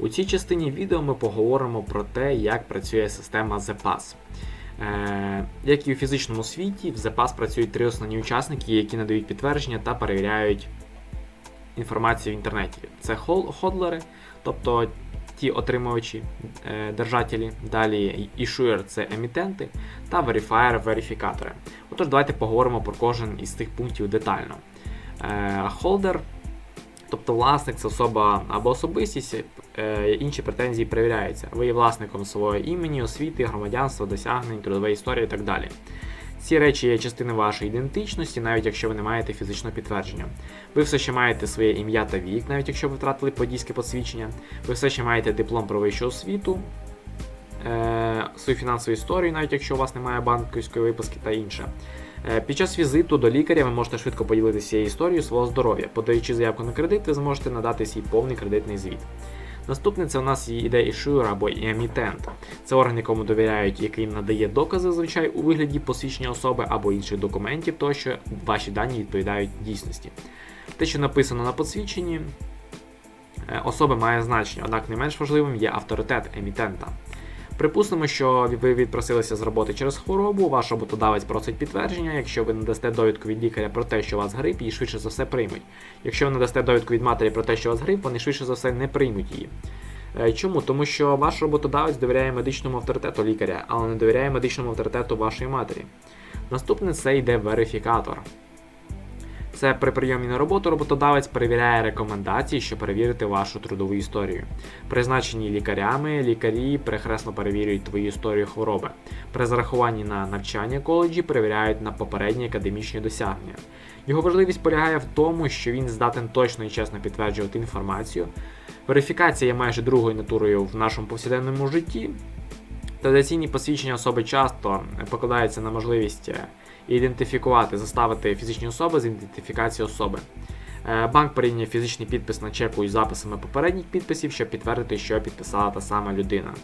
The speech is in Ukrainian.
У цій частині відео ми поговоримо про те, як працює система ZPass. Е, Як і у фізичному світі, в ZPass працюють три основні учасники, які надають підтвердження та перевіряють інформацію в інтернеті. Це ходлери, тобто ті отримувачі, е, держателі, далі issuer – це емітенти, та verifier – верифікатори. Отож, давайте поговоримо про кожен із цих пунктів детально. Е, Холдер, тобто власник, це особа або особистість, е, інші претензії перевіряються. Ви є власником свого імені, освіти, громадянства, досягнень, трудової історії і так далі. Ці речі є частиною вашої ідентичності, навіть якщо ви не маєте фізичного підтвердження. Ви все ще маєте своє ім'я та вік, навіть якщо ви втратили подійське посвідчення. Ви все ще маєте диплом про вищу освіту, свою фінансову історію, навіть якщо у вас немає банківської виписки та інше. Е, Під час візиту до лікаря ви можете швидко поділитися цією історією свого здоров'я. Подаючи заявку на кредит, ви зможете надати свій повний кредитний звіт. Наступне це у нас іде ішуер або емітент. Це орган, якому довіряють, який надає докази зазвичай у вигляді посвідчення особи або інших документів, тощо ваші дані відповідають дійсності. Те, що написано на посвідченні е, особи має значення, однак не менш важливим є авторитет емітента. Припустимо, що ви відпросилися з роботи через хворобу, ваш роботодавець просить підтвердження. Якщо ви надасте довідку від лікаря про те, що у вас грип, її швидше за все приймуть. Якщо ви надасте довідку від матері про те, що у вас грип, вони швидше за все не приймуть її. Е, Чому? Тому що ваш роботодавець довіряє медичному авторитету лікаря, але не довіряє медичному авторитету вашої матері. Наступне це йде верифікатор. Це при прийомі на роботу роботодавець перевіряє рекомендації, щоб перевірити вашу трудову історію. Призначені лікарями, лікарі перехресно перевірюють твою історію хвороби. При зарахуванні на навчання коледжі перевіряють на попередні академічні досягнення. Його важливість полягає в тому, що він здатен точно і чесно підтверджувати інформацію. Верифікація є майже другою натурою в нашому повсякденному житті. Традиційні посвідчення особи часто покладаються на можливість е, ідентифікувати, заставити фізичні особи з ідентифікації особи. Е, Банк порівнює фізичний підпис на чеку із записами попередніх підписів, щоб підтвердити, що підписала та сама людина.